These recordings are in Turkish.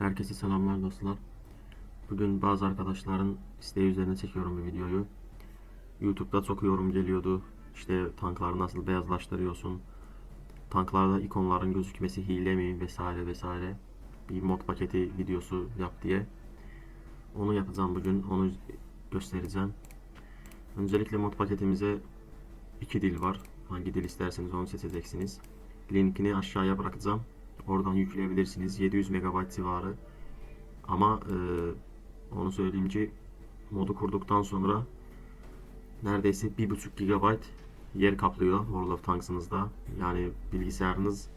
Herkese selamlar dostlar. Bugün bazı arkadaşların isteği üzerine çekiyorum bir videoyu. YouTube'da çok yorum geliyordu. İşte tankları nasıl beyazlaştırıyorsun? Tanklarda ikonların gözükmesi hile mi vesaire vesaire. Bir mod paketi videosu yap diye. Onu yapacağım bugün. Onu göstereceğim. Öncelikle mod paketimize iki dil var. Hangi dil isterseniz onu seçeceksiniz. Linkini aşağıya bırakacağım. Oradan yükleyebilirsiniz. 700 MB civarı. Ama e, onu söyleyeyim ki modu kurduktan sonra neredeyse 1.5 GB yer kaplıyor World of Tanks'ınızda. Yani bilgisayarınız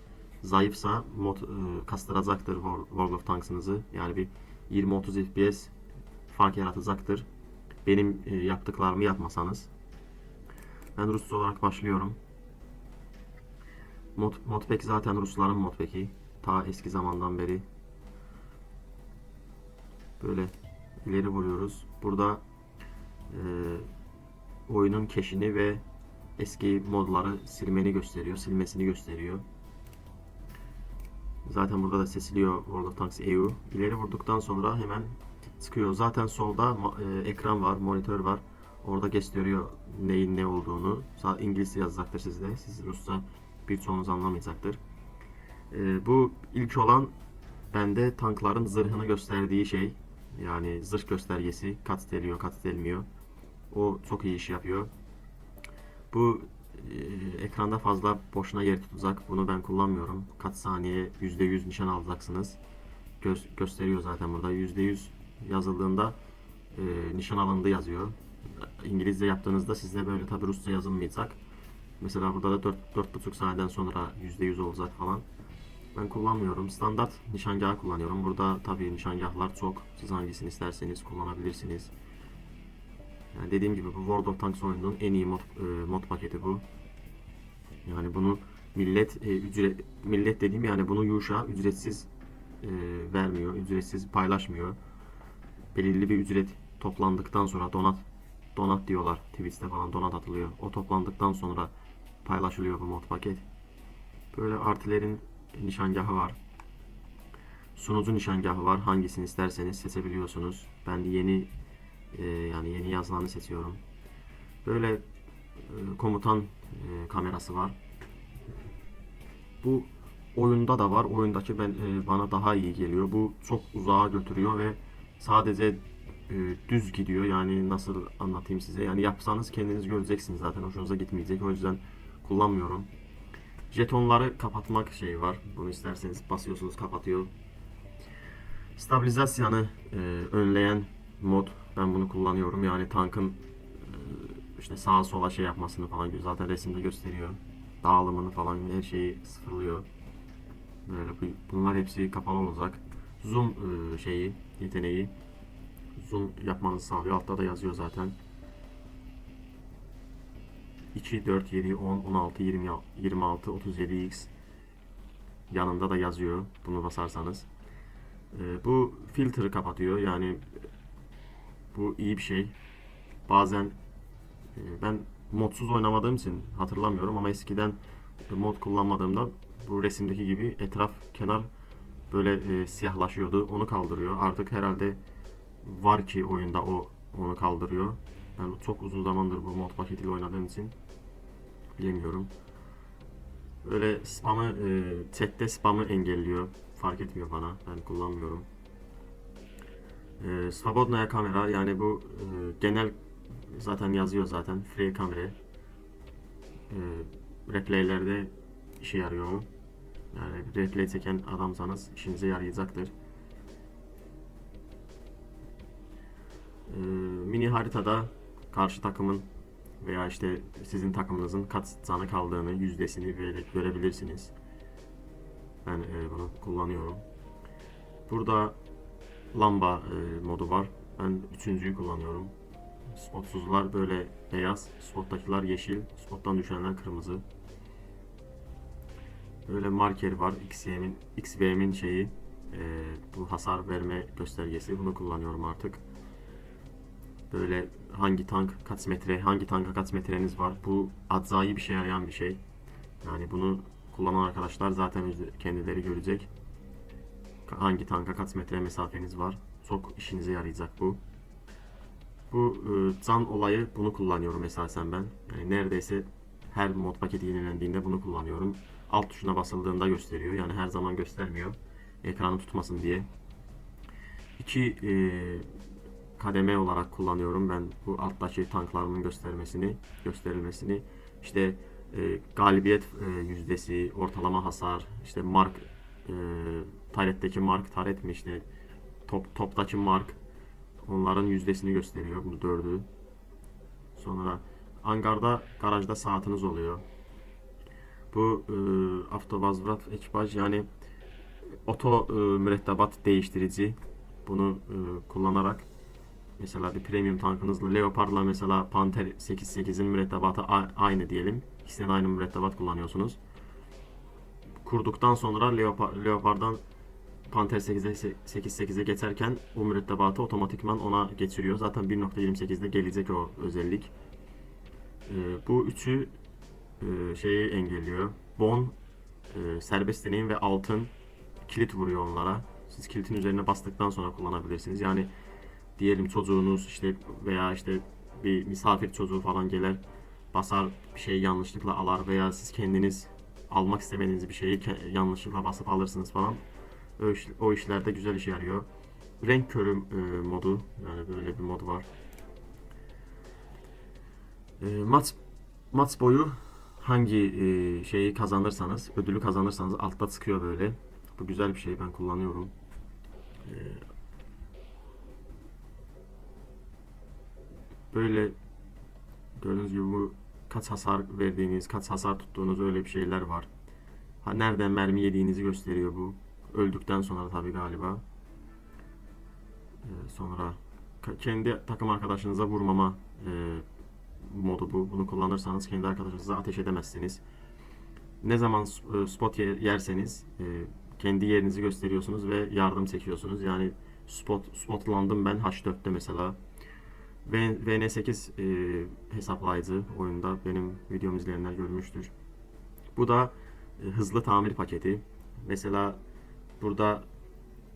zayıfsa mod e, kastıracaktır Wor- World of Tanks'ınızı. Yani bir 20-30 FPS fark yaratacaktır. Benim e, yaptıklarımı yapmasanız. Ben Rusça olarak başlıyorum. Mod, modpack zaten Rusların modpack'i. Ta eski zamandan beri. Böyle ileri vuruyoruz. Burada e, oyunun keşini ve eski modları silmeni gösteriyor. Silmesini gösteriyor. Zaten burada da sesiliyor World of Tanks EU. İleri vurduktan sonra hemen çıkıyor. Zaten solda e, ekran var, monitör var. Orada gösteriyor neyin ne olduğunu. İngilizce yazacaktır sizde. Siz Rusça birçoğunuz anlamayacaktır. Ee, bu ilk olan bende tankların zırhını gösterdiği şey. Yani zırh göstergesi kat ediliyor, kat edilmiyor. O çok iyi iş yapıyor. Bu e, ekranda fazla boşuna yer tutacak. Bunu ben kullanmıyorum. Kaç saniye %100 nişan alacaksınız. Gö- gösteriyor zaten burada. %100 yazıldığında e, nişan alındı yazıyor. İngilizce yaptığınızda sizde böyle tabi Rusça yazılmayacak. Mesela burada da 4 4,5 saniyeden sonra %100 olacak falan. Ben kullanmıyorum. Standart nişangahı kullanıyorum. Burada tabii nişangahlar çok. Siz hangisini isterseniz kullanabilirsiniz. Yani dediğim gibi bu World of Tanks oyununun en iyi mod, e, mod paketi bu. Yani bunu millet e, ücret millet dediğim yani bunu Yuşa ücretsiz e, vermiyor, ücretsiz paylaşmıyor. Belirli bir ücret toplandıktan sonra donat donat diyorlar. Twitch'te falan donat atılıyor. O toplandıktan sonra paylaşılıyor bu mod paket. Böyle artilerin nişangahı var. Sunucu nişangahı var. Hangisini isterseniz seçebiliyorsunuz. Ben de yeni e, yani yeni yazılanı seçiyorum. Böyle e, komutan e, kamerası var. Bu oyunda da var. Oyundaki ben e, bana daha iyi geliyor. Bu çok uzağa götürüyor ve sadece e, düz gidiyor. Yani nasıl anlatayım size? Yani yapsanız kendiniz göreceksiniz zaten. Hoşunuza gitmeyecek. O yüzden kullanmıyorum. Jetonları kapatmak şeyi var. Bunu isterseniz basıyorsunuz kapatıyor. Stabilizasyonu e, önleyen mod. Ben bunu kullanıyorum. Yani tankın e, işte sağa sola şey yapmasını falan zaten resimde gösteriyor. Dağılımını falan her şeyi sıfırlıyor. Böyle bu- bunlar hepsi kapalı olacak. Zoom e, şeyi yeteneği zoom yapmanızı sağlıyor. Altta da yazıyor zaten. 2, 4, 7, 10, 16, 20, 26, 37x yanında da yazıyor bunu basarsanız. Ee, bu filtre kapatıyor yani bu iyi bir şey. Bazen e, ben modsuz oynamadığım için hatırlamıyorum ama eskiden mod kullanmadığımda bu resimdeki gibi etraf kenar böyle e, siyahlaşıyordu. Onu kaldırıyor. Artık herhalde var ki oyunda o onu kaldırıyor. Ben çok uzun zamandır bu mod paketiyle oynadığım için bilemiyorum. Böyle spamı e, chatte spamı engelliyor. Fark etmiyor bana. Ben kullanmıyorum. E, Svobodnaya kamera yani bu e, genel zaten yazıyor zaten free kamera. E, replaylerde işe yarıyor mu? Yani replay çeken adamsanız işinize yarayacaktır. Ee, mini haritada karşı takımın veya işte sizin takımınızın kaç canı kaldığını, yüzdesini görebilirsiniz. Ben e, bunu kullanıyorum. Burada lamba e, modu var. Ben üçüncüyü kullanıyorum. Spotsuzlar böyle beyaz, spottakiler yeşil, spottan düşenler kırmızı. Böyle marker var. XVM'in XVM'in şeyi e, bu hasar verme göstergesi. Bunu kullanıyorum artık böyle hangi tank kaç metre, hangi tanka kaç metreniz var. Bu adzai bir şey yarayan bir şey. Yani bunu kullanan arkadaşlar zaten kendileri görecek. hangi tanka kaç metre mesafeniz var. Çok işinize yarayacak bu. Bu e, can olayı bunu kullanıyorum esasen ben. Yani neredeyse her mod paketi yenilendiğinde bunu kullanıyorum. Alt tuşuna basıldığında gösteriyor. Yani her zaman göstermiyor. Ekranı tutmasın diye. İki e, kademe olarak kullanıyorum ben bu alttaki tanklarımın göstermesini, gösterilmesini. İşte e, galibiyet e, yüzdesi, ortalama hasar, işte mark, e, taretteki mark, taret mi işte top, toptaki mark, onların yüzdesini gösteriyor bu dördü. Sonra hangarda, garajda saatiniz oluyor. Bu e, avtovazvrat ekipaj yani oto e, mürettebat değiştirici bunu e, kullanarak mesela bir premium tankınızla Leopard'la mesela Panther 8.8'in mürettebatı aynı diyelim. İkisine de aynı mürettebat kullanıyorsunuz. Kurduktan sonra Leopard, Leopard'dan Panther 8'e 8.8'e geçerken o mürettebatı otomatikman ona geçiriyor. Zaten 1.28'de gelecek o özellik. E, bu üçü e, şeyi engelliyor. Bon, e, serbest deneyim ve altın kilit vuruyor onlara. Siz kilitin üzerine bastıktan sonra kullanabilirsiniz. Yani diyelim çocuğunuz işte veya işte bir misafir çocuğu falan gelir basar bir şey yanlışlıkla alar veya siz kendiniz almak istemediğiniz bir şeyi yanlışlıkla basıp alırsınız falan. O, iş- o işlerde güzel işe yarıyor. Renk körü e, modu yani böyle bir mod var. E, maç maç boyu hangi e, şeyi kazanırsanız, ödülü kazanırsanız altta çıkıyor böyle. Bu güzel bir şey ben kullanıyorum. E, böyle gördüğünüz gibi bu kaç hasar verdiğiniz, kaç hasar tuttuğunuz öyle bir şeyler var. Ha, nereden mermi yediğinizi gösteriyor bu. Öldükten sonra tabii galiba. Ee, sonra kendi takım arkadaşınıza vurmama e, modu bu. Bunu kullanırsanız kendi arkadaşınıza ateş edemezsiniz. Ne zaman e, spot yer- yerseniz e, kendi yerinizi gösteriyorsunuz ve yardım çekiyorsunuz. Yani spot spotlandım ben H4'te mesela. V- VN8 e, hesaplayıcı oyunda benim videomu izleyenler görmüştür. Bu da e, hızlı tamir paketi. Mesela burada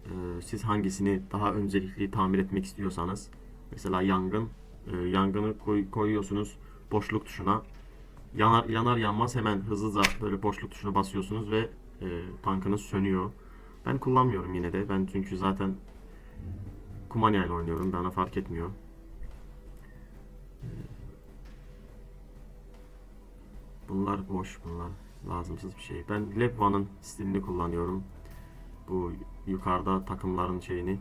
e, siz hangisini daha öncelikli tamir etmek istiyorsanız mesela yangın e, yangını koy- koyuyorsunuz boşluk tuşuna yanar yanar yanmaz hemen hızlıca böyle boşluk tuşuna basıyorsunuz ve e, tankınız sönüyor. Ben kullanmıyorum yine de. Ben çünkü zaten kumanya ile oynuyorum. Bana fark etmiyor. Bunlar boş, bunlar lazımsız bir şey. Ben Lebva'nın stilini kullanıyorum. Bu yukarıda takımların şeyini,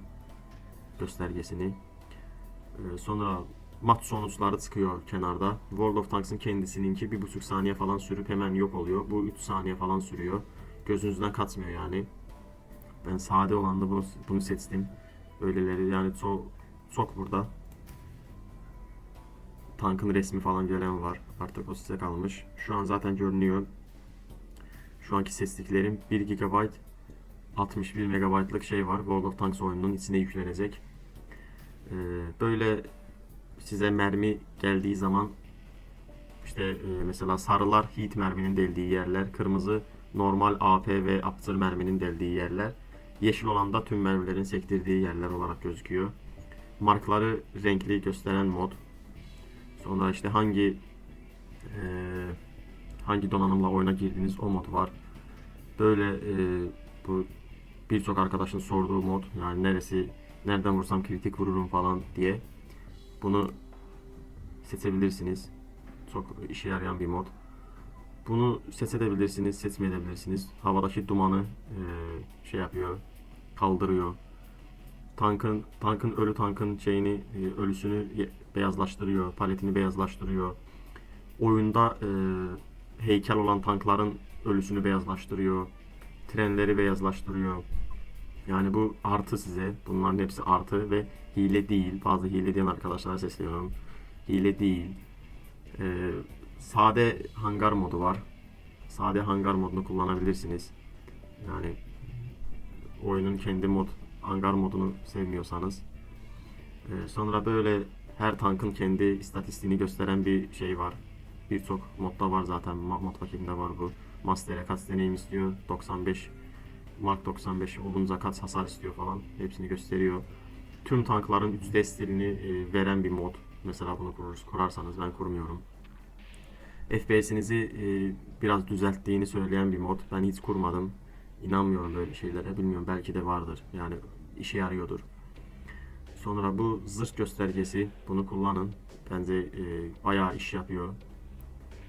göstergesini. Ee, sonra maç sonuçları çıkıyor kenarda. World of Tanks'ın kendisininki bir buçuk saniye falan sürüp hemen yok oluyor. Bu 3 saniye falan sürüyor. Gözünüzden kaçmıyor yani. Ben sade olan bunu, bunu seçtim. Öyleleri yani çok çok burada. Tankın resmi falan gelen var. Artık o size kalmış. Şu an zaten görünüyor. Şu anki sesliklerim 1 GB 61 MB'lık şey var. World of Tanks oyununun içine yüklenecek. Ee, böyle size mermi geldiği zaman işte e, mesela sarılar heat merminin deldiği yerler, kırmızı normal AP ve Aptır merminin deldiği yerler, yeşil olan da tüm mermilerin sektirdiği yerler olarak gözüküyor. Markları renkli gösteren mod. Sonra işte hangi e, hangi donanımla oyuna girdiğiniz o mod var. Böyle e, bu birçok arkadaşın sorduğu mod yani neresi nereden vursam kritik vururum falan diye bunu seçebilirsiniz. Çok işe yarayan bir mod. Bunu seçebilirsiniz, seçmeyebilirsiniz. Havadaki dumanı e, şey yapıyor, kaldırıyor. Tankın tankın ölü tankın şeyini e, ölüsünü beyazlaştırıyor, paletini beyazlaştırıyor. Oyunda e, heykel olan tankların ölüsünü beyazlaştırıyor. Trenleri beyazlaştırıyor. Yani bu artı size. Bunların hepsi artı ve hile değil. Bazı hile diyen arkadaşlara sesleniyorum. Hile değil. Ee, sade hangar modu var. Sade hangar modunu kullanabilirsiniz. Yani oyunun kendi mod hangar modunu sevmiyorsanız. Ee, sonra böyle her tankın kendi istatistiğini gösteren bir şey var. Birçok modda var zaten. Ma- Mod paketinde var bu. Master'e kaç deneyim istiyor? 95 Mark 95 olunca kaç hasar istiyor falan hepsini gösteriyor. Tüm tankların 3D stilini e, veren bir mod. Mesela bunu kururuz, kurarsanız ben kurmuyorum. FPS'inizi e, biraz düzelttiğini söyleyen bir mod. Ben hiç kurmadım. İnanmıyorum böyle şeylere. Bilmiyorum belki de vardır. Yani işe yarıyordur. Sonra bu zırh göstergesi. Bunu kullanın. Bence e, bayağı iş yapıyor.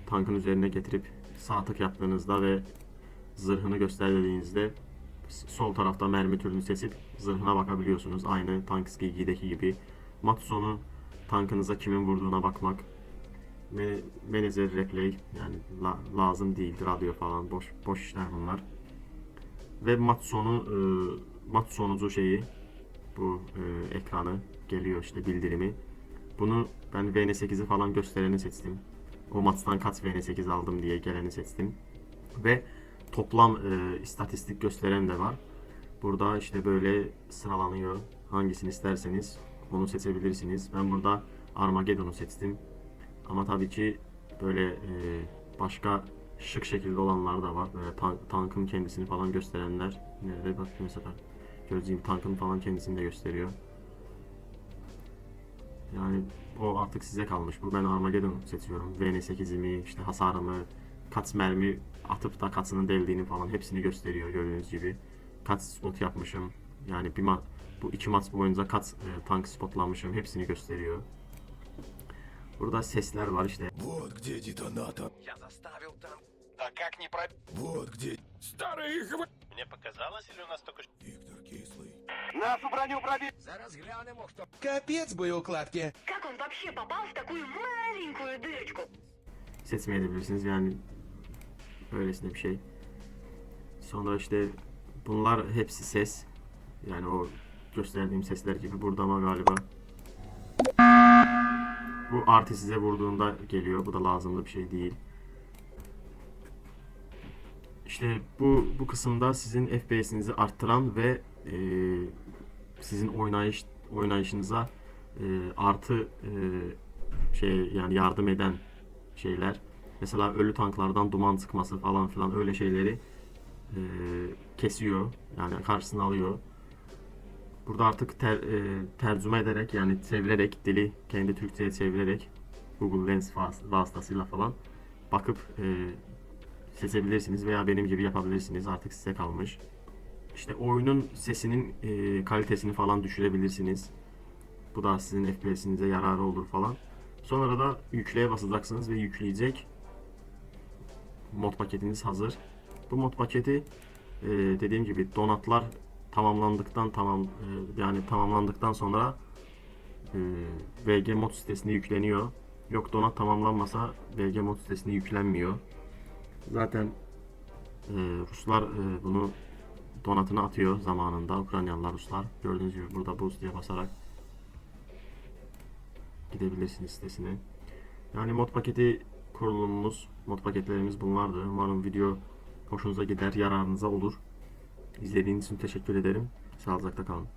Tankın üzerine getirip sağ tık yaptığınızda ve zırhını göster dediğinizde s- sol tarafta mermi türünü seçip zırhına bakabiliyorsunuz. Aynı Tank 2'deki gibi. Matsonu tankınıza kimin vurduğuna bakmak. Manager replay yani la- lazım değil radyo falan boş boş işler bunlar. Ve mat sonu e, mat sonucu şeyi bu e, ekranı geliyor işte bildirimi. Bunu ben VN8'i falan göstereni seçtim. O maçtan kaç VN8 aldım diye geleni seçtim. Ve toplam e, istatistik gösteren de var. Burada işte böyle sıralanıyor. Hangisini isterseniz onu seçebilirsiniz. Ben burada Armageddon'u seçtim. Ama tabii ki böyle e, başka şık şekilde olanlar da var. Böyle tan- tankın kendisini falan gösterenler. Nerede bak mesela gibi tankın falan kendisini de gösteriyor. Yani o artık size kalmış. Bu ben Armageddon seçiyorum. VN8'imi, işte hasarımı, kaç mermi atıp da kaçının deldiğini falan hepsini gösteriyor gördüğünüz gibi. Kaç spot yapmışım. Yani bir ma- bu iki maç boyunca kaç e, tank spotlamışım hepsini gösteriyor. Burada sesler var işte. Где детонатор. Я заставил там. Да как не про... Вот где старые хв... Мне показалось, или у нас только... Виктор Кислый. Нашу броню пробил! Зараз глянемо, хто. Капець боєукладки. Как он вообще попал в такую маленькую дырочку? seçmeyebilirsiniz yani öylesine bir şey. Sonra işte bunlar hepsi ses. Yani o gösterdiğim sesler gibi burada ama galiba. Bu artı size vurduğunda geliyor. Bu da lazımlı bir şey değil. İşte bu bu kısımda sizin FPS'inizi arttıran ve e, sizin oynayış oynayışınıza e, artı e, şey yani yardım eden şeyler. Mesela ölü tanklardan duman çıkması falan filan öyle şeyleri e, kesiyor. Yani karşısına alıyor. Burada artık ter, e, tercüme ederek yani çevirerek dili kendi Türkçe'ye çevirerek Google Lens vas- vasıtasıyla falan bakıp e, seçebilirsiniz veya benim gibi yapabilirsiniz. Artık size kalmış. İşte oyunun sesinin e, kalitesini falan düşürebilirsiniz. Bu da sizin FPS'inize yararı olur falan. Sonra da yükleye basacaksınız ve yükleyecek. Mod paketiniz hazır. Bu mod paketi e, dediğim gibi donatlar tamamlandıktan tamam e, yani tamamlandıktan sonra e, VG mod sitesine yükleniyor. Yok donat tamamlanmasa VG mod sitesine yüklenmiyor. Zaten e, Ruslar e, bunu donatını atıyor zamanında. Ukraynalılar Ruslar. Gördüğünüz gibi burada boost diye basarak gidebilirsiniz sitesine. Yani mod paketi kurulumumuz, mod paketlerimiz bunlardı. Umarım video hoşunuza gider, yararınıza olur. İzlediğiniz için teşekkür ederim. Sağlıcakla kalın.